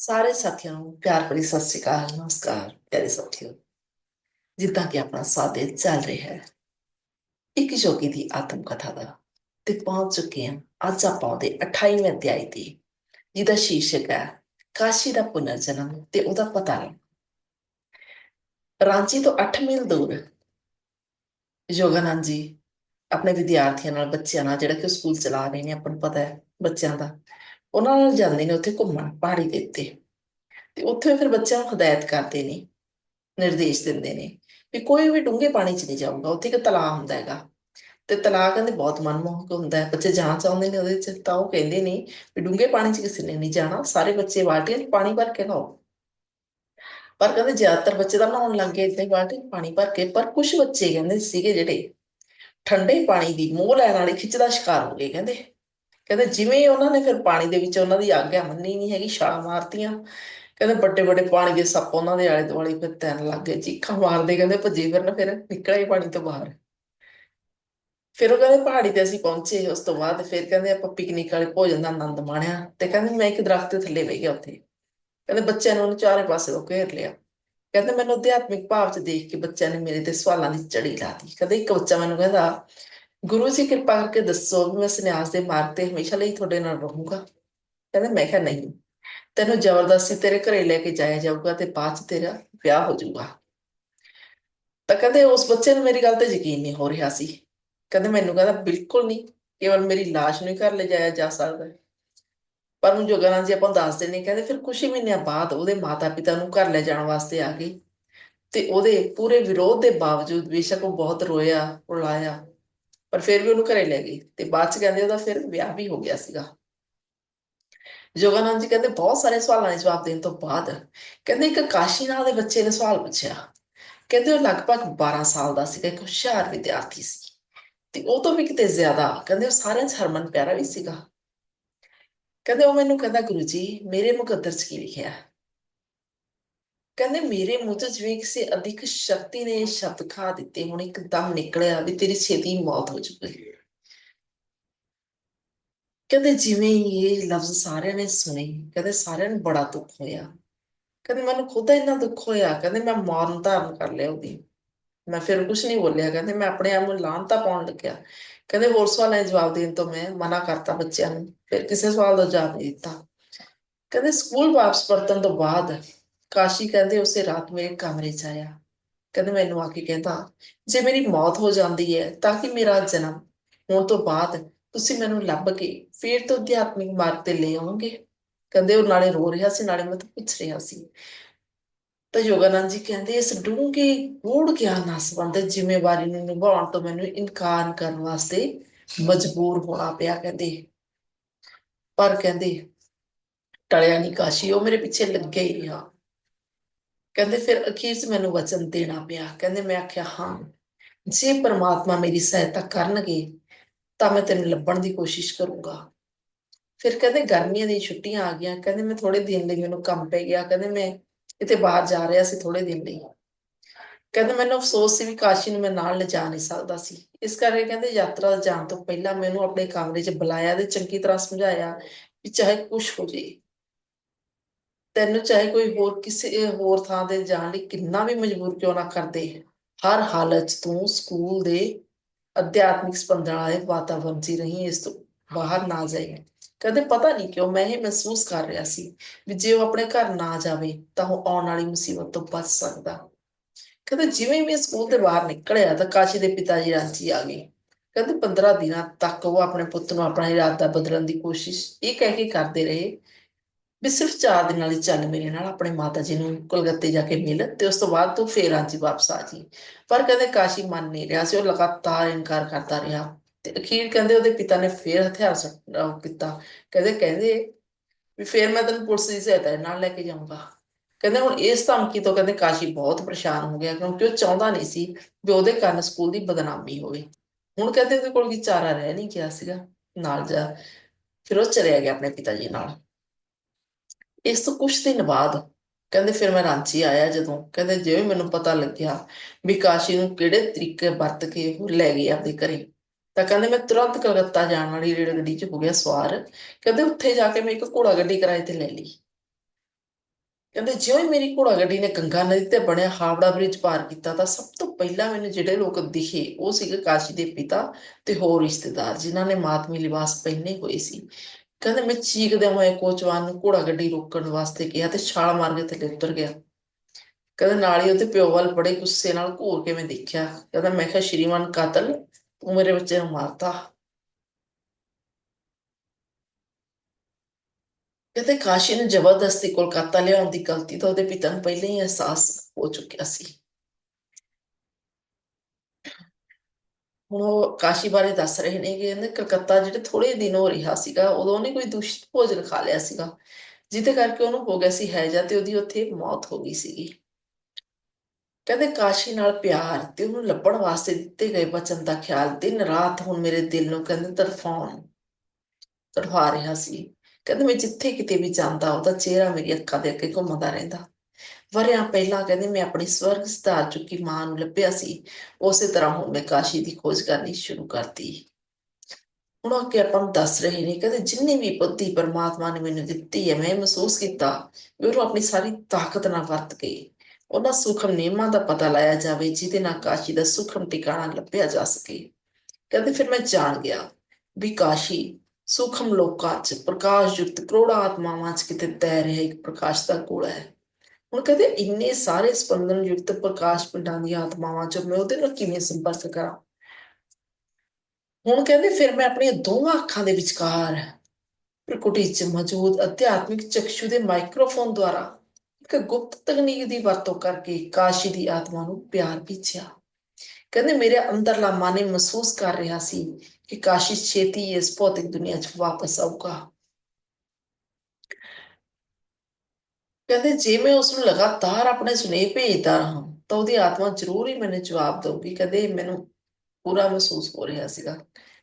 ਸਾਰੇ ਸਾਥੀਆਂ ਨੂੰ ਪਿਆਰ ਭਰੀ ਸਤਿ ਸ਼੍ਰੀ ਅਕਾਲ, ਨਮਸਕਾਰ, ਪਿਆਰੇ ਸਾਥੀਓ। ਜਿੱਦਾਂ ਕਿ ਆਪਣਾ ਸਾਦੇ ਚੱਲ ਰਿਹਾ ਹੈ। ਇੱਕ ਯੋਗੀ ਦੀ ਆਤਮ ਕਥਾ ਦਾ ਤੇ ਪਹੁੰਚ ਚੁੱਕੇ ਹਾਂ ਅੱਜ ਆਪਾਂ ਉਹਦੇ 28ਵੇਂ ਅਧਿਆਇ ਤੇ, ਜਿਹਦਾ ਸ਼ੀਰਸ਼ਕ ਹੈ, ਕਾਸ਼ੀ ਦਾ ਪੁਨਰ ਜਨਮ ਤੇ ਉਹਦਾ ਪਤਾ ਰਾਂਚੀ ਤੋਂ 8 ਮੀਲ ਦੂਰ। ਯੋਗਾਨੰਦ ਜੀ, ਆਪਣੇ ਵਿਦਿਆਰਥੀਆਂ ਨਾਲ ਬੱਚਿਆਂ ਨਾਲ ਜਿਹੜਾ ਕਿ ਸਕੂਲ ਚਲਾ ਰਹੇ ਨੇ, ਆਪਾਂ ਨੂੰ ਪਤਾ ਹੈ ਬੱਚਿਆਂ ਦਾ। ਉਹਨਾਂ ਨਾਲ ਜਾਂਦੇ ਨੇ, ਉੱਥੇ ਘੁੰਮਣ, ਪਹਾੜੀ ਦੇ ਉੱਤੇ। ਤੇ ਉੱਥੇ ਫਿਰ ਬੱਚਿਆਂ ਨੂੰ ਹਦਾਇਤ ਕਰਦੇ ਨੇ, ਨਿਰਦੇਸ਼ ਦਿੰਦੇ ਨੇ ਵੀ ਕੋਈ ਵੀ ਡੂੰਘੇ ਪਾਣੀ 'ਚ ਨਹੀਂ ਜਾਊਗਾ, ਉੱਥੇ ਇੱਕ ਤਲਾਅ ਹੁੰਦਾ ਹੈਗਾ। ਤੇ ਤਲਾਅ ਕਹਿੰਦੇ ਬਹੁਤ ਮਨਮੋਹਕ ਹੁੰਦਾ ਹੈ, ਬੱਚੇ ਜਾਣਾ ਚਾਹੁੰਦੇ ਨੇ ਉਹਦੇ 'ਚ, ਤਾਂ ਉਹ ਕਹਿੰਦੇ ਨੇ ਵੀ ਡੂੰਘੇ ਪਾਣੀ 'ਚ ਕਿਸੇ ਨੇ ਨਹੀਂ ਜਾਣਾ, ਸਾਰੇ ਬੱਚੇ ਬਾਲਟੀਆਂ 'ਚ ਪਾਣੀ ਭਰ ਕੇ ਲਾਓ। ਪਰ ਕਹਿੰਦੇ ਜ਼ਿਆਦਾਤਰ ਬੱਚੇ ਤਾਂ ਨਹਾਉਣ ਲੱਗ ਗਏ ਇਦਾਂ ਹੀ ਬਾਲਟੀ 'ਚ ਪਾਣੀ ਭਰ ਕੇ, ਪਰ ਕੁਝ ਬੱਚੇ ਕਹਿੰਦੇ ਸੀਗੇ ਜਿਹੜੇ ਠੰਡੇ ਪਾਣੀ ਦੀ ਮੋਹ ਲੈਣ ਵਾਲੀ ਖਿੱਚ ਦਾ ਸ਼ਿਕਾਰ ਹੋ ਗਏ ਕਹਿੰਦੇ। ਕਹਿੰਦੇ ਜਿਵੇਂ ਉਹਨਾਂ ਨੇ ਫਿਰ ਪਾਣੀ ਦੇ ਵਿੱਚ ਉਹਨਾਂ ਦੀ ਆਗਿਆ ਮੰਨੀ ਨਹੀਂ ਹੈਗੀ, ਛਾਲਾਂ ਮਾਰਤੀਆਂ। ਕਹਿੰਦੇ ਵੱਡੇ ਵੱਡੇ ਪਾਣੀ ਦੇ ਸੱਪ ਉਹਨਾਂ ਦੇ ਆਲੇ ਦੁਆਲੇ ਫਿਰ ਤੈਰਨ ਲੱਗ ਗਏ, ਚੀਖਾਂ ਮਾਰਦੇ ਕਹਿੰਦੇ ਭੱਜੇ ਫਿਰਨ, ਫਿਰ ਨਿਕਲੇ ਪਾਣੀ ਤੋਂ ਬਾਹਰ। ਫਿਰ ਉਹ ਕਹਿੰਦੇ ਪਹਾੜੀ ਤੇ ਅਸੀਂ ਪਹੁੰਚੇ, ਉਸ ਤੋਂ ਬਾਅਦ ਫਿਰ ਕਹਿੰਦੇ ਆਪਾਂ ਪਿਕਨਿਕ ਵਾਲੇ ਭੋਜਨ ਦਾ ਆਨੰਦ ਮਾਣਿਆ ਤੇ ਕਹਿੰਦੇ ਮੈਂ ਇੱਕ ਦਰਖਤ ਦੇ ਥੱਲੇ ਬਹਿ ਗਿਆ ਉੱਥੇ। ਕਹਿੰਦੇ ਬੱਚਿਆਂ ਨੇ ਉਹਨੂੰ ਚਾਰੇ ਪਾਸੇ ਤੋਂ ਘੇਰ ਲਿਆ। ਕਹਿੰਦੇ ਮੈਨੂੰ ਅਧਿਆਤਮਿਕ ਭਾਵ ਚ ਦੇਖ ਕੇ ਬੱਚਿਆਂ ਨੇ ਮੇਰੇ ਤੇ ਸਵਾਲਾਂ ਦੀ ਚੜੀ ਲਾਤੀ। ਕਹਿੰਦੇ ਇੱਕ ਬੱਚਾ ਮੈਨੂੰ ਕਹਿੰਦਾ ਗੁਰੂ ਜੀ ਕਿਰਪਾ ਕਰਕੇ ਦੱਸੋ ਵੀ ਮੈਂ ਸੰਨਿਆਸ ਦੇ ਮਾਰਗ ਤੇ ਹਮੇਸ਼ਾ ਲਈ ਤੁਹਾਡੇ ਨਾਲ ਰਹੂੰਗਾ। ਕਹਿੰਦੇ ਮੈਂ ਕਿਹਾ ਨਹੀਂ, ਤੈਨੂੰ ਜ਼ਬਰਦਸਤੀ ਤੇਰੇ ਘਰੇ ਲੈ ਕੇ ਜਾਇਆ ਜਾਊਗਾ ਤੇ ਬਾਅਦ ਚ ਤੇਰਾ ਵਿਆਹ ਹੋ ਜਾਊਗਾ। ਤਾਂ ਕਹਿੰਦੇ ਉਸ ਬੱਚੇ ਨੂੰ ਮੇਰੀ ਗੱਲ ਤੇ ਯਕੀਨ ਨਹੀਂ ਹੋ ਰਿਹਾ ਸੀ। ਕਹਿੰਦੇ ਮੈਨੂੰ ਕਹਿੰਦਾ ਬਿਲਕੁਲ ਨਹੀਂ, ਕੇਵਲ ਮੇਰੀ ਲਾਸ਼ ਨੂੰ ਹੀ ਘਰ ਲੈ ਜਾਇਆ ਜਾ ਸਕਦਾ ਪਰ ਉਹ ਜੋਗਾਨੰਦ ਜੀ ਆਪਾਂ ਦੱਸਦੇ ਨੇ, ਕਹਿੰਦੇ ਫਿਰ ਕੁਝ ਹੀ ਮਹੀਨਿਆਂ ਬਾਅਦ ਉਹਦੇ ਮਾਤਾ-ਪਿਤਾ ਨੂੰ ਘਰ ਲੈ ਜਾਣ ਵਾਸਤੇ ਆ ਗਏ। ਤੇ ਉਹਦੇ ਪੂਰੇ ਵਿਰੋਧ ਦੇ ਬਾਵਜੂਦ ਬੇਸ਼ੱਕ ਉਹ ਬਹੁਤ ਰੋਇਆ, ਰੁਲਾਇਆ। ਪਰ ਫਿਰ ਵੀ ਉਹਨੂੰ ਘਰੇ ਲੈ ਗਈ ਤੇ ਬਾਅਦ ਚ ਕਹਿੰਦੇ ਉਹਦਾ ਫਿਰ ਵਿਆਹ ਵੀ ਹੋ ਗਿਆ ਸੀਗਾ। ਜੋਗਾਨੰਦ ਜੀ ਕਹਿੰਦੇ ਬਹੁਤ ਸਾਰੇ ਸਵਾਲਾਂ ਦੇ ਜਵਾਬ ਦੇਣ ਤੋਂ ਬਾਅਦ ਕਹਿੰਦੇ ਇੱਕ ਕਾਸ਼ੀਨਾਥ ਦੇ ਬੱਚੇ ਨੇ ਸਵਾਲ ਪੁੱਛਿਆ। ਕਹਿੰਦੇ ਉਹ ਲਗਭਗ 12 ਸਾਲ ਦਾ ਸੀਗਾ, ਇੱਕ ਹੁਸ਼ਿਆਰ ਵਿਦਿਆਰਥੀ ਸੀ ਤੇ ਉਹ ਤੋਂ ਵੀ ਕਿਤੇ ਜ਼ਿਆਦਾ, ਕਹਿੰਦੇ ਉਹ ਸਾਰਿਆਂ 'ਚ ਹਰਮਨ ਪਿਆਰਾ ਵੀ ਸੀਗਾ। ਕਹਿੰਦੇ ਉਹ ਮੈਨੂੰ ਕਹਿੰਦਾ, ਗੁਰੂ ਜੀ, ਮੇਰੇ ਮੁਕੱਦਰ 'ਚ ਕੀ ਲਿਖਿਆ ਹੈ? ਕਹਿੰਦੇ ਮੇਰੇ ਮੂੰਹ 'ਚ ਜਿਵੇਂ ਕਿਸੇ ਅਧਿਕ ਸ਼ਕਤੀ ਨੇ ਸ਼ਬਦ ਖਾ ਦਿੱਤੇ, ਹੁਣ ਇੱਕ ਦਮ ਨਿਕਲਿਆ ਵੀ ਤੇਰੀ ਛੇਤੀ ਮੌਤ ਹੋ ਚੁੱਕੀ ਕਹਿੰਦੇ ਜਿਵੇਂ ਇਹ ਲਫ਼ਜ਼ ਸਾਰਿਆਂ ਨੇ ਸੁਣੇ, ਕਹਿੰਦੇ ਸਾਰਿਆਂ ਨੂੰ ਬੜਾ ਦੁੱਖ ਹੋਇਆ। ਕਹਿੰਦੇ ਮੈਨੂੰ ਖੁਦ ਇੰਨਾ ਦੁੱਖ ਹੋਇਆ, ਕਹਿੰਦੇ ਮੈਂ ਮੌਨ ਧਾਰਨ ਕਰ ਲਿਆ ਉਹਦੀ। ਮੈਂ ਫਿਰ ਕੁਝ ਨਹੀਂ ਬੋਲਿਆ, ਕਹਿੰਦੇ ਮੈਂ ਆਪਣੇ ਆਪ ਨੂੰ ਲਾਂਤਾ ਪਾਉਣ ਲੱਗਿਆ। ਕਹਿੰਦੇ ਹੋਰ ਸਵਾਲਾਂ ਦੇ ਜਵਾਬ ਦੇਣ ਤੋਂ ਮੈਂ ਮਨਾ ਕਰਤਾ ਬੱਚਿਆਂ ਨੂੰ, ਫਿਰ ਕਿਸੇ ਸਵਾਲ ਦਾ ਜਵਾਬ ਨਹੀਂ ਦਿੱਤਾ। ਕਹਿੰਦੇ ਸਕੂਲ ਵਾਪਸ ਪਰਤਣ ਤੋਂ ਬਾਅਦ ਕਾਸ਼ੀ ਕਹਿੰਦੇ ਉਸੇ ਰਾਤ ਮੇਰੇ ਕਮਰੇ 'ਚ ਆਇਆ। ਕਹਿੰਦੇ ਮੈਨੂੰ ਆ ਕੇ ਕਹਿੰਦਾ, ਜੇ ਮੇਰੀ ਮੌਤ ਹੋ ਜਾਂਦੀ ਹੈ ਤਾਂ ਕਿ ਮੇਰਾ ਜਨਮ? ਹੋਣ ਤੋਂ ਬਾਅਦ ਤੁਸੀਂ ਮੈਨੂੰ ਲੱਭ ਕੇ ਫਿਰ ਤੋਂ ਅਧਿਆਤਮਿਕ ਮਾਰਗ ਤੇ ਲੈ ਆਉਂਗੇ ਕਹਿੰਦੇ ਉਹ ਨਾਲੇ ਰੋ ਰਿਹਾ ਸੀ, ਨਾਲੇ ਮੈਨੂੰ ਪੁੱਛ ਰਿਹਾ ਸੀ। ਤਾਂ ਯੋਗਾਨੰਦ ਜੀ ਕਹਿੰਦੇ, ਇਸ ਡੂੰਘੇ ਗੂੜ ਗਿਆਨ ਨਾਲ ਸੰਬੰਧਿਤ ਜ਼ਿੰਮੇਵਾਰੀ ਨੂੰ ਨਿਭਾਉਣ ਤੋਂ ਮੈਨੂੰ ਇਨਕਾਰ ਕਰਨ ਵਾਸਤੇ ਮਜਬੂਰ ਹੋਣਾ ਪਿਆ, ਕਹਿੰਦੇ। ਪਰ ਕਹਿੰਦੇ, ਟਲਿਆ ਨਹੀਂ ਕਾਸ਼ੀ, ਉਹ ਮੇਰੇ ਪਿੱਛੇ ਲੱਗਿਆ ਹੀ ਰਿਹਾ ਕਹਿੰਦੇ ਫਿਰ ਅਖੀਰ 'ਚ ਮੈਨੂੰ ਵਚਨ ਦੇਣਾ ਪਿਆ। ਕਹਿੰਦੇ ਮੈਂ ਆਖਿਆ, ਹਾਂ, ਜੇ ਪਰਮਾਤਮਾ ਮੇਰੀ ਸਹਾਇਤਾ ਕਰਨਗੇ, ਤਾਂ ਮੈਂ ਤੈਨੂੰ ਲੱਭਣ ਦੀ ਕੋਸ਼ਿਸ਼ ਕਰੂੰਗਾ। ਫਿਰ ਕਹਿੰਦੇ ਗਰਮੀਆਂ ਦੀਆਂ ਛੁੱਟੀਆਂ ਆ ਗਈਆਂ। ਕਹਿੰਦੇ ਮੈਂ ਥੋੜੇ ਦਿਨ ਲਈ ਮੈਨੂੰ ਕੰਮ ਪੈ ਗਿਆ। ਕਹਿੰਦੇ ਮੈਂ ਇੱਥੇ ਬਾਹਰ ਜਾ ਰਿਹਾ ਸੀ ਥੋੜੇ ਦਿਨ ਲਈ। ਕਹਿੰਦੇ ਮੈਨੂੰ ਅਫਸੋਸ ਸੀ ਵੀ ਕਾਸ਼ੀ ਨੂੰ ਮੈਂ ਨਾਲ ਲਿਜਾ ਨਹੀਂ ਸਕਦਾ ਸੀ। ਇਸ ਕਰਕੇ ਕਹਿੰਦੇ ਯਾਤਰਾ ਜਾਣ ਤੋਂ ਪਹਿਲਾਂ ਮੈਨੂੰ ਆਪਣੇ ਕਮਰੇ 'ਚ ਬੁਲਾਇਆ ਤੇ ਚੰਗੀ ਤਰ੍ਹਾਂ ਸਮਝਾਇਆ ਵੀ ਚਾਹੇ ਕੁਝ ਹੋ ਜੇ। ਤੈਨੂੰ ਚਾਹੇ ਕੋਈ ਹੋਰ ਕਿਸੇ ਹੋਰ ਥਾਂ ਤੇ ਜਾਣ ਲਈ ਕਿੰਨਾ ਵੀ ਮਜਬੂਰ ਕਿਉਂ ਨਾ ਕਰਦੇ ਹਰ ਹਾਲਤ 'ਚ ਤੂੰ ਸਕੂਲ ਦੇ ਅਧਿਆਤਮਿਕ ਸਪੰਦਨ ਵਾਲੇ ਵਾਤਾਵਰਣ 'ਚ ਰਹੀ, ਇਸ ਤੋਂ ਬਾਹਰ ਨਾ ਜਾਈਂ ਕਦੇ ਪਤਾ ਨਹੀਂ ਕਿਉਂ ਮੈਂ ਇਹ ਮਹਿਸੂਸ ਕਰ ਰਿਹਾ ਸੀ ਵੀ ਜੇ ਉਹ ਆਪਣੇ ਘਰ ਨਾ ਜਾਵੇ ਤਾਂ ਉਹ ਆਉਣ ਵਾਲੀ ਮੁਸੀਬਤ ਤੋਂ ਬਚ ਸਕਦਾ। ਕਹਿੰਦੇ ਜਿਵੇਂ ਵੀ ਸਕੂਲ ਦੇ ਬਾਹਰ ਨਿਕਲਿਆ ਤਾਂ ਕਾਸ਼ੀ ਦੇ ਪਿਤਾ ਜੀ ਰਾਂਚੀ ਆ ਗਏ। ਕਹਿੰਦੇ 15 ਦਿਨਾਂ ਤੱਕ ਉਹ ਆਪਣੇ ਪੁੱਤ ਨੂੰ ਆਪਣਾ ਇਰਾਦਾ ਬਦਲਣ ਦੀ ਕੋਸ਼ਿਸ਼ ਇਹ ਕਹਿ ਕੇ ਕਰਦੇ ਰਹੇ ਵੀ ਸਿਰਫ 4 ਦਿਨਾਂ ਲਈ ਚੱਲ ਮੇਰੇ ਨਾਲ ਆਪਣੇ ਮਾਤਾ ਜੀ ਨੂੰ ਕੋਲਕਾਤੇ ਜਾ ਕੇ ਮਿਲ ਤੇ ਉਸ ਤੋਂ ਬਾਅਦ ਤੂੰ ਫੇਰ ਰਾਂਚੀ ਵਾਪਸ ਆ ਜੀ। ਪਰ ਕਹਿੰਦੇ ਕਾਸ਼ੀ ਮੰਨ ਨਹੀਂ ਰਿਹਾ ਸੀ, ਉਹ ਲਗਾਤਾਰ ਇਨਕਾਰ ਕਰਦਾ ਰਿਹਾ ਤੇ ਅਖੀਰ ਕਹਿੰਦੇ ਉਹਦੇ ਪਿਤਾ ਨੇ ਫੇਰ ਹਥਿਆਰ ਸੁੱਟ- ਕੀਤਾ। ਕਹਿੰਦੇ ਕਹਿੰਦੇ ਵੀ ਫੇਰ ਮੈਂ ਤੈਨੂੰ ਪੁਲਿਸ ਦੀ ਸਹਾਇਤਾ ਨਾਲ ਲੈ ਕੇ ਜਾਊਂਗਾ। ਕਹਿੰਦੇ ਹੁਣ ਇਸ ਧਮਕੀ ਤੋਂ ਕਹਿੰਦੇ ਕਾਸ਼ੀ ਬਹੁਤ ਪਰੇਸ਼ਾਨ ਹੋ ਗਿਆ ਕਿਉਂਕਿ ਉਹ ਚਾਹੁੰਦਾ ਨਹੀਂ ਸੀ ਵੀ ਉਹਦੇ ਕਾਰਨ ਸਕੂਲ ਦੀ ਬਦਨਾਮੀ ਹੋਵੇ। ਹੁਣ ਕਹਿੰਦੇ ਉਹਦੇ ਕੋਲ ਕੀ ਚਾਰਾ ਰਹਿ ਨਹੀਂ ਗਿਆ ਸੀਗਾ, ਨਾਲ ਜਾ ਫਿਰ ਉਹ ਚਲਿਆ ਗਿਆ ਆਪਣੇ ਪਿਤਾ ਜੀ ਨਾਲ। ਇਸ ਤੋਂ ਕੁਝ ਦਿਨ ਬਾਅਦ ਕਹਿੰਦੇ ਫਿਰ ਮੈਂ ਰਾਂਚੀ ਆਇਆ ਜਦੋਂ, ਕਹਿੰਦੇ ਜਿਵੇਂ ਮੈਨੂੰ ਪਤਾ ਲੱਗਿਆ ਵੀ ਕਾਸ਼ੀ ਨੂੰ ਕਿਹੜੇ ਤਰੀਕੇ ਵਰਤ ਕੇ ਉਹ ਲੈ ਗਏ ਆਪਦੇ ਘਰੇ, ਤਾਂ ਕਹਿੰਦੇ ਮੈਂ ਤੁਰੰਤ ਕਲਕੱਤਾ ਜਾਣ ਵਾਲੀ ਰੇਲ ਗੱਡੀ 'ਚ ਹੋ ਗਿਆ ਸਵਾਰ, ਕਹਿੰਦੇ ਉੱਥੇ ਜਾ ਕੇ ਮੈਂ ਇੱਕ ਘੋੜਾ ਗੱਡੀ ਕਿਰਾਏ ਤੇ ਲੈ ਲਈ। ਕਹਿੰਦੇ ਜਿਉਂ ਹੀ ਮੇਰੀ ਘੋੜਾ ਗੱਡੀ ਨੇ ਗੰਗਾ ਨਦੀ ਤੇ ਬਣਿਆ ਹਾਵੜਾ ਬ੍ਰਿਜ ਪਾਰ ਕੀਤਾ ਤਾਂ ਸਭ ਤੋਂ ਪਹਿਲਾਂ ਮੈਨੂੰ ਜਿਹੜੇ ਲੋਕ ਦਿਖੇ ਉਹ ਸੀਗੇ ਕਾਸ਼ੀ ਦੇ ਪਿਤਾ ਤੇ ਹੋਰ ਰਿਸ਼ਤੇਦਾਰ ਜਿਨ੍ਹਾਂ ਨੇ ਮਾਤਮੀ ਲਿਬਾਸ ਪਹਿਨੇ ਹੋਏ ਸੀ। ਕਹਿੰਦੇ ਮੈਂ ਚੀਕਦਿਆਂ ਹੋਏ ਕੋਚਵਾਨ ਨੂੰ ਘੋੜਾ ਗੱਡੀ ਰੋਕਣ ਵਾਸਤੇ ਕਿਹਾ ਤੇ ਛਾਲ ਮਾਰ ਕੇ ਥੱਲੇ ਉਤਰ ਗਿਆ। ਕਹਿੰਦੇ ਨਾਲ ਹੀ ਉਹਦੇ ਪਿਓ ਵੱਲ ਬੜੇ ਗੁੱਸੇ ਨਾਲ ਘੂਰ ਕੇ ਮੈਂ ਦੇਖਿਆ। ਕਹਿੰਦਾ ਮੈਂ ਕਿਹਾ, ਸ਼੍ਰੀਮਾਨ ਕਾਤਲ, ਤੂੰ ਮੇਰੇ ਬੱਚੇ ਨੂੰ ਮਾਰਤਾ। ਕਹਿੰਦੇ ਕਾਸ਼ੀ ਨੂੰ ਜ਼ਬਰਦਸਤੀ ਕੋਲਕਾਤਾ ਲਿਆਉਣ ਦੀ ਗਲਤੀ ਤਾਂ ਉਹਦੇ ਪਿਤਾ ਨੂੰ ਪਹਿਲਾਂ ਹੀ ਅਹਿਸਾਸ ਹੋ ਚੁੱਕਿਆ ਸੀ। ਹੁਣ ਉਹ ਕਾਸ਼ੀ ਬਾਰੇ ਦੱਸ ਰਹੇ ਨੇ ਕਿ ਕਹਿੰਦੇ ਕਲਕੱਤਾ ਜਿਹੜੇ ਥੋੜੇ ਦਿਨ ਹੋ ਰਿਹਾ ਸੀਗਾ, ਉਦੋਂ ਉਹਨੇ ਕੋਈ ਦੂਸ਼ਿਤ ਭੋਜਨ ਖਾ ਲਿਆ ਸੀਗਾ, ਜਿਹਦੇ ਕਰਕੇ ਉਹਨੂੰ ਹੋ ਗਿਆ ਸੀ ਹੈਜਾ ਤੇ ਉਹਦੀ ਉੱਥੇ ਮੌਤ ਹੋ ਗਈ ਸੀਗੀ। ਕਹਿੰਦੇ ਕਾਸ਼ੀ ਨਾਲ ਪਿਆਰ ਤੇ ਉਹਨੂੰ ਲੱਭਣ ਵਾਸਤੇ ਦਿੱਤੇ ਗਏ ਬਚਨ ਦਾ ਖਿਆਲ ਦਿਨ ਰਾਤ ਹੁਣ ਮੇਰੇ ਦਿਲ ਨੂੰ ਕਹਿੰਦੇ ਤਰਫਾਉਣ ਤੜਫਾ ਰਿਹਾ ਸੀ। ਕਹਿੰਦੇ ਮੈਂ ਜਿੱਥੇ ਕਿਤੇ ਵੀ ਜਾਂਦਾ, ਉਹਦਾ ਚਿਹਰਾ ਮੇਰੀ ਅੱਖਾਂ ਦੇ ਅੱਗੇ ਘੁੰਮਦਾ ਰਹਿੰਦਾ। ਵਰਿਆਂ ਪਹਿਲਾਂ ਕਹਿੰਦੇ ਮੈਂ ਆਪਣੀ ਸਵਰਗ ਸਤਾਰ ਚੁੱਕੀ ਮਾਂ ਨੂੰ ਲੱਭਿਆ ਸੀ, ਉਸੇ ਤਰ੍ਹਾਂ ਹੁਣ ਮੈਂ ਕਾਸ਼ੀ ਦੀ ਖੋਜ ਕਰਨੀ ਸ਼ੁਰੂ ਕਰਤੀ। ਹੁਣ ਉਹ ਅੱਗੇ ਆਪਾਂ ਨੂੰ ਦੱਸ ਰਹੇ ਨੇ, ਕਹਿੰਦੇ ਜਿੰਨੀ ਵੀ ਬੁੱਧੀ ਪਰਮਾਤਮਾ ਨੇ ਮੈਨੂੰ ਦਿੱਤੀ ਹੈ, ਮੈਂ ਮਹਿਸੂਸ ਕੀਤਾ ਵੀ ਉਹਨੂੰ ਆਪਣੀ ਸਾਰੀ ਤਾਕਤ ਨਾਲ ਵਰਤ ਕੇ ਉਹਨਾਂ ਸੂਖਮ ਨਿਯਮਾਂ ਦਾ ਪਤਾ ਲਾਇਆ ਜਾਵੇ, ਜਿਹਦੇ ਨਾਲ ਕਾਸ਼ੀ ਦਾ ਸੂਖਮ ਟਿਕਾਣਾ ਲੱਭਿਆ ਜਾ ਸਕੇ। ਕਹਿੰਦੇ ਫਿਰ ਮੈਂ ਜਾਣ ਗਿਆ ਵੀ ਕਾਸ਼ੀ ਸੂਖਮ ਲੋਕਾਂ 'ਚ ਪ੍ਰਕਾਸ਼ ਯੁਕਤ ਕਰੋੜਾਂ ਆਤਮਾਵਾਂ 'ਚ ਕਿਤੇ ਤੈਰ ਰਿਹਾ ਇੱਕ ਪ੍ਰਕਾਸ਼ ਦਾ ਗੋਲਾ ਹੈ। ਹੁਣ ਕਹਿੰਦੇ ਇੰਨੇ ਸਾਰੇ ਸਪੰਦਨ ਯੁਕਤ ਪ੍ਰਕਾਸ਼ ਪਿੰਡਾਂ ਦੀਆਂ ਆਤਮਾਵਾਂ 'ਚ ਮੈਂ ਉਹਦੇ ਨਾਲ ਕਿਵੇਂ ਸੰਪਰਕ ਕਰਾਂ? ਹੁਣ ਕਹਿੰਦੇ ਫਿਰ ਮੈਂ ਆਪਣੀਆਂ ਦੋਵਾਂ ਅੱਖਾਂ ਦੇ ਵਿਚਕਾਰ ਪ੍ਰਕੁਟੀ 'ਚ ਮੌਜੂਦ ਅਧਿਆਤਮਿਕ ਚਕਸ਼ੂ ਦੇ ਮਾਈਕਰੋਫੋਨ ਦੁਆਰਾ ਇੱਕ ਗੁਪਤ ਤਕਨੀਕ ਦੀ ਵਰਤੋਂ ਕਰਕੇ ਕਾਸ਼ੀ ਦੀ ਆਤਮਾ ਨੂੰ ਪਿਆਰ ਭੇਜਿਆ ਕਹਿੰਦੇ ਮੇਰੇ ਅੰਦਰਲਾ ਮਨ ਇਹ ਮਹਿਸੂਸ ਕਰ ਰਿਹਾ ਸੀ ਕਿ ਕਾਸ਼ੀ ਛੇਤੀ ਇਸ ਭੌਤਿਕ ਦੁਨੀਆ 'ਚ ਵਾਪਸ ਆਊਗਾ। ਕਹਿੰਦੇ, ਜੇ ਮੈਂ ਉਸ ਨੂੰ ਲਗਾਤਾਰ ਆਪਣੇ ਸੁਨੇਹੇ ਭੇਜਦਾ ਰਹਾ, ਤਾਂ ਉਹਦੀ ਆਤਮਾ ਜ਼ਰੂਰ ਹੀ ਮੈਨੂੰ ਜਵਾਬ ਦੇਊਗੀ। ਕਦੇ ਮੈਨੂੰ ਪੂਰਾ ਮਹਿਸੂਸ ਹੋ ਰਿਹਾ ਸੀਗਾ।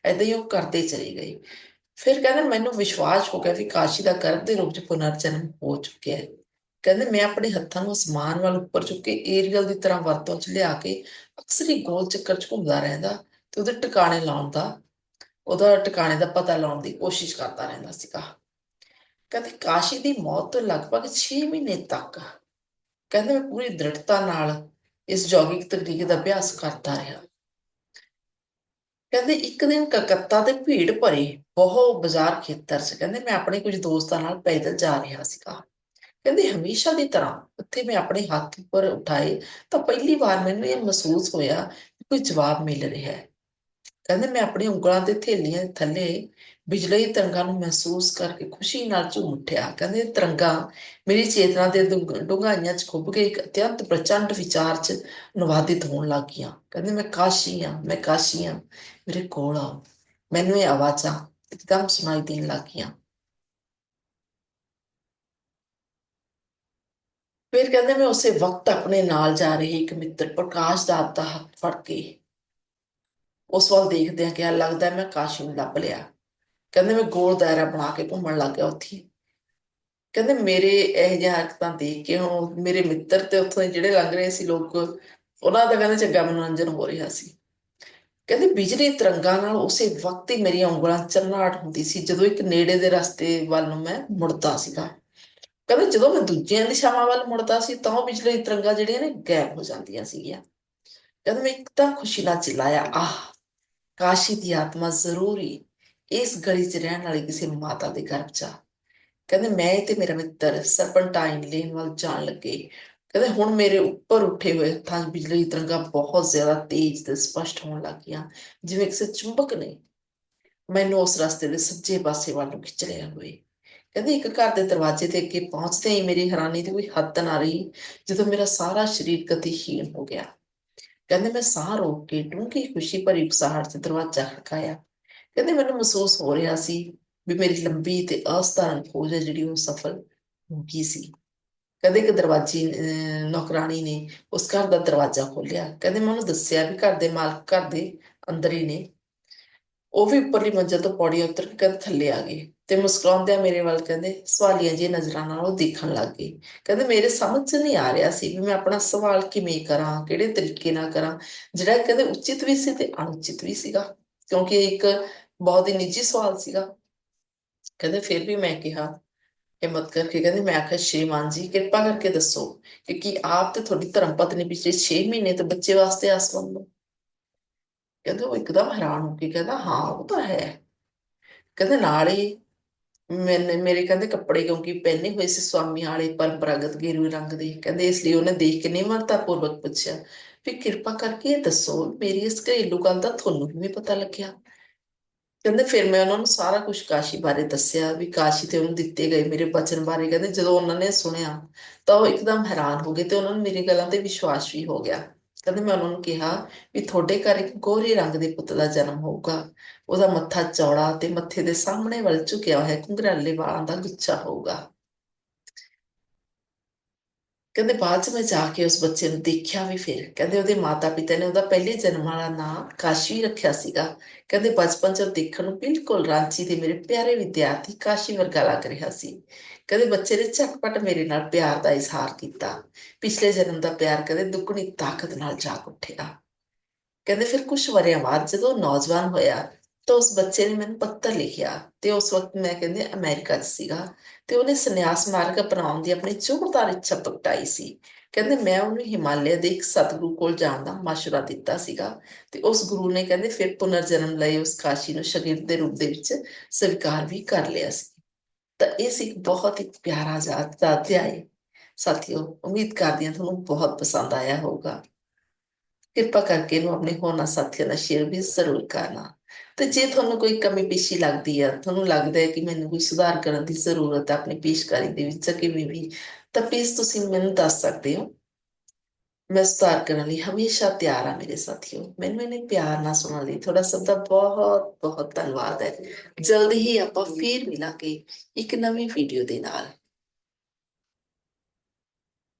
ਐਦਾਂ ਹੀ ਉਹ ਕਰਦੇ ਚਲੀ ਗਈ ਫਿਰ ਕਹਿੰਦੇ, ਮੈਨੂੰ ਵਿਸ਼ਵਾਸ ਹੋ ਗਿਆ ਵੀ ਕਾਸ਼ੀ ਦਾ ਗਰਭ ਦੇ ਰੂਪ 'ਚ ਪੁਨਰ ਜਨਮ ਹੋ ਚੁੱਕਿਆ ਹੈ। ਕਹਿੰਦੇ, ਮੈਂ ਆਪਣੇ ਹੱਥਾਂ ਨੂੰ ਅਸਮਾਨ ਵੱਲ ਉੱਪਰ ਚੁੱਕ ਕੇ ਏਰੀਅਲ ਦੀ ਤਰ੍ਹਾਂ ਵਰਤੋਂ 'ਚ ਲਿਆ ਕੇ ਅਕਸਰ ਹੀ ਗੋਲ ਚੱਕਰ 'ਚ ਘੁੰਮਦਾ ਰਹਿੰਦਾ ਤੇ ਉਹਦੇ ਟਿਕਾਣੇ ਲਾਉਣ ਦਾ, ਉਹਦਾ ਟਿਕਾਣੇ ਦਾ ਪਤਾ ਲਾਉਣ ਦੀ ਕੋਸ਼ਿਸ਼ ਕਰਦਾ ਰਹਿੰਦਾ ਸੀਗਾ। ਕਹਿੰਦੇ ਕਾਸ਼ੀ ਦੀ ਮੌਤ ਤੋਂ ਲਗਭਗ 6 ਮਹੀਨੇ ਤੱਕ। ਕਹਿੰਦੇ ਮੈਂ ਪੂਰੀ ਦ੍ਰਿੜਤਾ ਨਾਲ ਇਸ ਜੋਗਿੰਗ ਤਕਨੀਕ ਦਾ ਅਭਿਆਸ ਕਰਦਾ ਰਿਹਾ। ਕਹਿੰਦੇ ਇੱਕ ਦਿਨ ਕਲਕੱਤਾ ਦੇ ਭੀੜ ਭਰੇ ਬਹੁਤ ਬਾਜ਼ਾਰ ਖੇਤਰ 'ਚ ਕਹਿੰਦੇ ਮੈਂ ਆਪਣੇ ਕੁਝ ਦੋਸਤਾਂ ਨਾਲ ਪੈਦਲ ਜਾ ਰਿਹਾ ਸੀਗਾ। ਕਹਿੰਦੇ ਹਮੇਸ਼ਾ ਦੀ ਤਰ੍ਹਾਂ ਉੱਥੇ ਮੈਂ ਆਪਣੇ ਹੱਥ ਉੱਪਰ ਉਠਾਏ ਤਾਂ ਪਹਿਲੀ ਵਾਰ ਮੈਨੂੰ ਇਹ ਮਹਿਸੂਸ ਹੋਇਆ ਕੋਈ ਜਵਾਬ ਮਿਲ ਰਿਹਾ ਹੈ। ਕਹਿੰਦੇ ਮੈਂ ਆਪਣੀ ਉਂਗਲਾਂ ਤੇ ਥੇਲੀਆਂ ਥੱਲੇ ਬਿਜਲੀ ਤਰੰਗਾਂ ਨੂੰ ਮਹਿਸੂਸ ਕਰਕੇ ਖੁਸ਼ੀ ਨਾਲ ਝੂਮ ਉੱਠਿਆ। ਕਹਿੰਦੇ ਤਰੰਗਾਂ ਮੇਰੀ ਚੇਤਨਾ ਦੇ ਡੂੰਘ- 'ਚ ਖੁੱਭ ਕੇ ਇੱਕ ਅਤਿਅੰਤ ਪ੍ਰਚੰਡ ਵਿਚਾਰ 'ਚ ਅਨੁਵਾਦਿਤ ਹੋਣ ਲੱਗੀਆਂ। ਕਹਿੰਦੇ ਮੈਂ ਕਾਸ਼ੀ ਹਾਂ ਮੈਂ ਕਾਸ਼ੀ ਹਾਂ ਮੇਰੇ ਕੋਲ ਆ ਮੈਨੂੰ ਇਹ ਆਵਾਜ਼ਾਂ ਇੱਕਦਮ ਸੁਣਾਈ ਦੇਣ ਲੱਗੀਆਂ। ਫਿਰ ਕਹਿੰਦੇ ਮੈਂ ਉਸੇ ਵਕਤ ਆਪਣੇ ਨਾਲ ਜਾ ਰਹੀ ਇੱਕ ਮਿੱਤਰ ਪ੍ਰਕਾਸ਼ ਦਾਸ ਦਾ ਹੱਥ ਫੜ ਕੇ ਉਸ ਵੱਲ ਦੇਖਦਿਆਂ ਕਿਹਾ ਲੱਗਦਾ ਮੈਂ ਕਾਸ਼ੀ ਨੂੰ ਲੱਭ ਲਿਆ। ਕਹਿੰਦੇ ਮੈਂ ਗੋਲ ਦਾਇਰਾ ਬਣਾ ਕੇ ਘੁੰਮਣ ਲੱਗ ਗਿਆ ਉੱਥੇ। ਕਹਿੰਦੇ ਮੇਰੇ ਇਹ ਜਿਹਾ ਹਰਕਤਾਂ ਦੇਖ ਕੇ ਹੁਣ ਮੇਰੇ ਮਿੱਤਰ ਤੇ ਉੱਥੋਂ ਜਿਹੜੇ ਲੰਘ ਰਹੇ ਸੀ ਲੋਕ, ਉਹਨਾਂ ਦਾ ਕਹਿੰਦੇ ਚੰਗਾ ਮਨੋਰੰਜਨ ਹੋ ਰਿਹਾ ਸੀ। ਕਹਿੰਦੇ ਬਿਜਲੀ ਤਰੰਗਾਂ ਨਾਲ ਉਸੇ ਵਕਤ ਹੀ ਮੇਰੀਆਂ ਉਂਗਲਾਂ ਚਰਨਾਟ ਹੁੰਦੀ ਸੀ, ਜਦੋਂ ਇੱਕ ਨੇੜੇ ਦੇ ਰਸਤੇ ਵੱਲ ਨੂੰ ਮੈਂ ਮੁੜਦਾ ਸੀਗਾ। ਕਹਿੰਦੇ ਜਦੋਂ ਮੈਂ ਦੂਜੀਆਂ ਦਿਸ਼ਾਵਾਂ ਵੱਲ ਮੁੜਦਾ ਸੀ, ਤਾਂ ਉਹ ਬਿਜਲੀ ਤਰੰਗਾਂ ਜਿਹੜੀਆਂ ਨੇ ਗਾਇਬ ਹੋ ਜਾਂਦੀਆਂ ਸੀਗੀਆਂ। ਕਹਿੰਦੇ ਮੈਂ ਇੱਕ ਤਾਂ ਖੁਸ਼ੀ ਨਾਲ ਚਿল্লাਇਆ ਆਹ ਕਾਸ਼ੀ ਦੀ ਆਤਮਾ ਜ਼ਰੂਰੀ ਇਸ ਗਲੀ 'ਚ ਰਹਿਣ ਵਾਲੀ ਕਿਸੇ ਮਾਤਾ ਦੇ ਗਰਭ 'ਚ ਕਹਿੰਦੇ, ਮੈਂ ਤੇ ਮੇਰਾ ਮਿੱਤਰ ਸਰਪੰਟਾਈਨ ਲੇਨ ਵੱਲ ਜਾਣ ਲੱਗੇ। ਕਹਿੰਦੇ, ਹੁਣ ਮੇਰੇ ਉੱਪਰ ਉੱਠੇ ਹੋਏ ਹੱਥਾਂ 'ਚ ਬਿਜਲੀ ਦੀ ਤਰੰਗਾਂ ਬਹੁਤ ਜ਼ਿਆਦਾ ਤੇਜ਼ ਤੇ ਸਪਸ਼ਟ ਹੋਣ ਲੱਗੀਆਂ ਜਿਵੇਂ ਕਿਸੇ ਚੁੰਬਕ ਨੇ। ਮੈਨੂੰ ਉਸ ਰਸਤੇ ਦੇ ਸੱਜੇ ਪਾਸੇ ਵੱਲ ਨੂੰ ਖਿੱਚ ਲਿਆ ਹੋਵੇ। ਕਹਿੰਦੇ, ਇੱਕ ਘਰ ਦੇ ਦਰਵਾਜ਼ੇ ਤੇ ਅੱਗੇ ਪਹੁੰਚਦੇ ਹੀ ਮੇਰੀ ਹੈਰਾਨੀ ਦੀ ਕੋਈ ਹੱਦ ਨਾ ਰਹੀ, ਜਦੋਂ ਮੇਰਾ ਸਾਰਾ ਸਰੀਰ ਗਤੀਹੀਣ ਹੋ ਗਿਆ। ਕਹਿੰਦੇ ਮੈਂ ਸਾਹ ਰੋਕ ਕੇ ਡੂੰਘੀ ਖੁਸ਼ੀ ਭਰੀ ਉਕਸਾਹਟ 'ਚ ਦਰਵਾਜ਼ਾ ਖੜਕਾਇਆ। ਕਹਿੰਦੇ ਮੈਨੂੰ ਮਹਿਸੂਸ ਹੋ ਰਿਹਾ ਸੀ ਵੀ ਮੇਰੀ ਲੰਬੀ ਤੇ ਅਸਧਾਰਨ ਖੋਜ ਹੈ ਜਿਹੜੀ ਉਹ ਸਫਲ ਹੋ ਗਈ ਸੀ। ਕਹਿੰਦੇ ਕਿ ਦਰਵਾਜ਼ੀ ਅਹ, ਨੌਕਰਾਣੀ ਨੇ ਉਸ ਘਰ ਦਾ ਦਰਵਾਜ਼ਾ ਖੋਲ੍ਹਿਆ। ਕਹਿੰਦੇ ਮੈਂ ਉਹਨੂੰ ਦੱਸਿਆ ਵੀ ਘਰ ਦੇ ਮਾਲਕ ਘਰ ਦੇ ਅੰਦਰ ਹੀ ਨੇ। ਉਹ ਵੀ ਉੱਪਰਲੀ ਮੰਜ਼ਲ ਤੋਂ ਪੌੜੀਆਂ ਉਤਰ ਕੇ ਕਹਿੰਦੇ ਥੱਲੇ ਆ ਗਏ ਤੇ ਮੁਸਕਰਾਉਂਦਿਆਂ ਮੇਰੇ ਵੱਲ ਕਹਿੰਦੇ, ਸਵਾਲੀਆਂ ਜਿਹੀ ਨਜ਼ਰਾਂ ਨਾਲ ਉਹ ਦੇਖਣ ਲੱਗ ਗਏ ਕਹਿੰਦੇ, ਮੇਰੇ ਸਮਝ 'ਚ ਨਹੀਂ ਆ ਰਿਹਾ ਸੀ ਵੀ ਮੈਂ ਆਪਣਾ ਸਵਾਲ ਕਿਵੇਂ ਕਰਾਂ, ਕਿਹੜੇ ਤਰੀਕੇ ਨਾਲ ਕਰਾਂ। ਜਿਹੜਾ ਕਹਿੰਦੇ, ਉਚਿਤ ਵੀ ਸੀ ਤੇ ਅਣਉਚਿਤ ਵੀ ਸੀਗਾ, ਕਿਉਂਕਿ ਇੱਕ ਬਹੁਤ ਹੀ ਨਿੱਜੀ ਸਵਾਲ ਸੀਗਾ। ਕਹਿੰਦੇ, ਫਿਰ ਵੀ ਮੈਂ ਕਿਹਾ, ਹਿੰਮਤ ਕਰਕੇ ਕਹਿੰਦੇ, ਮੈਂ ਆਖਿਆ ਸ਼੍ਰੀਮਾਨ ਜੀ, ਕਿਰਪਾ ਕਰਕੇ ਦੱਸੋ ਕਿ ਕੀ ਆਪ ਤੇ ਤੁਹਾਡੀ ਧਰਮ ਪਤਨੀ ਪਿਛਲੇ 6 ਮਹੀਨੇ ਤੋਂ ਬੱਚੇ ਵਾਸਤੇ ਆਸ ਮੰਨੋ ਕਹਿੰਦੇ ਉਹ ਇੱਕਦਮ ਹੈਰਾਨ ਹੋ ਕੇ ਕਹਿੰਦਾ, ਹਾਂ, ਉਹ ਤਾਂ ਹੈ। ਕਹਿੰਦੇ ਨਾਲ ਹੀ ਮੈਨੇ, ਮੇਰੇ ਕਹਿੰਦੇ ਕੱਪੜੇ ਕਿਉਂਕਿ ਪਹਿਨੇ ਹੋਏ ਸੀ ਸਵਾਮੀ ਵਾਲੇ ਪਰੰਪਰਾਗਤ ਗੇਰੂ ਰੰਗ ਦੇ। ਕਹਿੰਦੇ ਇਸ ਲਈ ਉਹਨੇ ਦੇਖ ਕੇ ਨਿਮਰਤਾ ਪੂਰਵਕ ਪੁੱਛਿਆ, ਵੀ ਕਿਰਪਾ ਕਰਕੇ ਇਹ ਦੱਸੋ, ਮੇਰੀ ਇਸ ਘਰੇਲੂ ਗੱਲ ਦਾ ਤੁਹਾਨੂੰ ਕਿਵੇਂ ਪਤਾ ਲੱਗਿਆ। ਕਹਿੰਦੇ ਫਿਰ ਮੈਂ ਉਹਨਾਂ ਨੂੰ ਸਾਰਾ ਕੁਝ ਕਾਸ਼ੀ ਬਾਰੇ ਦੱਸਿਆ, ਵੀ ਕਾਸ਼ੀ ਤੇ ਉਹਨੂੰ ਦਿੱਤੇ ਗਏ ਮੇਰੇ ਬਚਨ ਬਾਰੇ। ਕਹਿੰਦੇ ਜਦੋਂ ਉਹਨਾਂ ਨੇ ਸੁਣਿਆ ਤਾਂ ਉਹ ਇੱਕਦਮ ਹੈਰਾਨ ਹੋ ਗਏ ਤੇ ਉਹਨਾਂ ਨੂੰ ਮੇਰੀ ਗੱਲਾਂ ਤੇ ਵਿਸ਼ਵਾਸ ਵੀ ਹੋ ਗਿਆ। ਕਹਿੰਦੇ ਮੈਂ ਉਹਨਾਂ ਨੂੰ ਕਿਹਾ ਵੀ ਤੁਹਾਡੇ ਘਰ ਇੱਕ ਗੋਰੇ ਰੰਗ ਦੇ ਪੁੱਤ ਦਾ ਜਨਮ ਹੋਊਗਾ। ਉਹਦਾ ਮੱਥਾ ਚੌੜਾ ਤੇ ਮੱਥੇ ਦੇ ਸਾਹਮਣੇ ਵੱਲ ਝੁਕਿਆ ਹੋਇਆ ਘੁੰਗਰਾਲੇ ਵਾਲਾਂ ਦਾ ਗੁੱਛਾ ਹੋਊਗਾ। ਕਹਿੰਦੇ ਬਾਅਦ ਚ ਮੈਂ ਜਾ ਕੇ ਉਸ ਬੱਚੇ ਨੂੰ ਦੇਖਿਆ ਵੀ ਫਿਰ। ਕਹਿੰਦੇ ਉਹਦੇ ਮਾਤਾ ਪਿਤਾ ਨੇ ਉਹਦਾ ਪਹਿਲੇ ਜਨਮ ਵਾਲਾ ਨਾਂ ਕਾਸ਼ੀ ਰੱਖਿਆ ਸੀਗਾ। ਕਹਿੰਦੇ ਬਚਪਨ ਚ ਦੇਖਣ ਨੂੰ ਬਿਲਕੁਲ ਰਾਂਚੀ ਦੇ ਮੇਰੇ ਪਿਆਰੇ ਵਿਦਿਆਰਥੀ ਕਾਸ਼ੀ ਵਰਗਾ ਲੱਗ ਰਿਹਾ ਸੀ। ਕਹਿੰਦੇ ਬੱਚੇ ਨੇ ਝਟਪਟ ਮੇਰੇ ਨਾਲ ਪਿਆਰ ਦਾ ਇਜ਼ਹਾਰ ਕੀਤਾ। ਪਿਛਲੇ ਜਨਮ ਦਾ ਪਿਆਰ ਕਹਿੰਦੇ ਦੁੱਗਣੀ ਤਾਕਤ ਨਾਲ ਜਾਗ ਉੱਠਿਆ। ਕਹਿੰਦੇ ਫਿਰ ਕੁਝ ਵਰਿਆਂ ਬਾਅਦ ਜਦੋਂ ਨੌਜਵਾਨ ਹੋਇਆ ਤਾਂ ਉਸ ਬੱਚੇ ਨੇ ਮੈਨੂੰ ਪੱਤਰ ਲਿਖਿਆ ਤੇ ਉਸ ਵਕਤ ਮੈਂ ਕਹਿੰਦੇ ਅਮਰੀਕਾ 'ਚ ਸੀਗਾ। ਤੇ ਉਹਨੇ ਸੰਨਿਆਸ ਮਾਰਗ ਅਪਣਾਉਣ ਦੀ ਆਪਣੀ ਜ਼ੋਰਦਾਰ ਇੱਛਾ ਪ੍ਰਗਟਾਈ ਸੀ। ਕਹਿੰਦੇ, ਮੈਂ ਉਹਨੂੰ ਹਿਮਾਲਿਆ ਦੇ ਇੱਕ ਸਤਿਗੁਰੂ ਕੋਲ ਜਾਣ ਦਾ ਮਸ਼ਵਰਾ ਦਿੱਤਾ ਸੀਗਾ ਤੇ ਉਸ ਗੁਰੂ ਨੇ ਕਹਿੰਦੇ, ਫਿਰ ਪੁਨਰ ਜਨਮ ਲਈ ਉਸ ਕਾਸ਼ੀ ਨੂੰ ਸ਼ਾਗਿਰਦ ਦੇ ਰੂਪ ਦੇ ਵਿੱਚ ਸਵੀਕਾਰ ਵੀ ਕਰ ਲਿਆ ਸੀ। ਤਾਂ ਇਹ ਸੀ ਇੱਕ ਬਹੁਤ ਹੀ ਪਿਆਰਾ ਜਿਹਾ ਦਾ ਅਧਿਆਇ। ਸਾਥੀਓ, ਉਮੀਦ ਕਰਦੀ ਹਾਂ ਤੁਹਾਨੂੰ ਬਹੁਤ ਪਸੰਦ ਆਇਆ ਹੋਊਗਾ। ਕਿਰਪਾ ਕਰਕੇ ਇਹਨੂੰ ਆਪਣੇ ਹੋਰਨਾਂ ਸਾਥੀਆਂ ਨਾਲ ਸ਼ੇਅਰ ਵੀ ਜ਼ਰੂਰ ਕਰਨਾ। ਤੇ ਜੇ ਤੁਹਾਨੂੰ ਕੋਈ ਕਮੀ ਪੇਸ਼ੀ ਲੱਗਦੀ ਹੈ ਤੁਹਾਨੂੰ ਲੱਗਦਾ ਹੈ ਕਿ ਮੈਨੂੰ ਕੋਈ ਸੁਧਾਰ ਕਰਨ ਦੀ ਜ਼ਰੂਰਤ ਹੈ ਆਪਣੀ ਪੇਸ਼ਕਾਰੀ ਦੇ ਵਿੱਚ ਜਾਂ ਕਿਵੇਂ ਵੀ ਤਾਂ ਪਲੀਜ਼ ਤੁਸੀਂ ਮੈਨੂੰ ਦੱਸ ਸਕਦੇ ਹੋ। ਮੈਂ ਸੁਧਾਰ ਕਰਨ ਲਈ ਹਮੇਸ਼ਾ ਤਿਆਰ ਹਾਂ ਮੇਰੇ ਸਾਥੀਓ। ਮੈਨੂੰ ਇਹਨੇ ਪਿਆਰ ਨਾਲ ਸੁਣਨ ਲਈ ਤੁਹਾਡਾ ਸਭ ਦਾ ਬਹੁਤ ਬਹੁਤ ਧੰਨਵਾਦ ਹੈ। ਜਲਦੀ ਹੀ ਆਪਾਂ ਫੇਰ ਮਿਲਾਂਗੇ ਇੱਕ ਨਵੀਂ ਵੀਡੀਓ ਦੇ ਨਾਲ।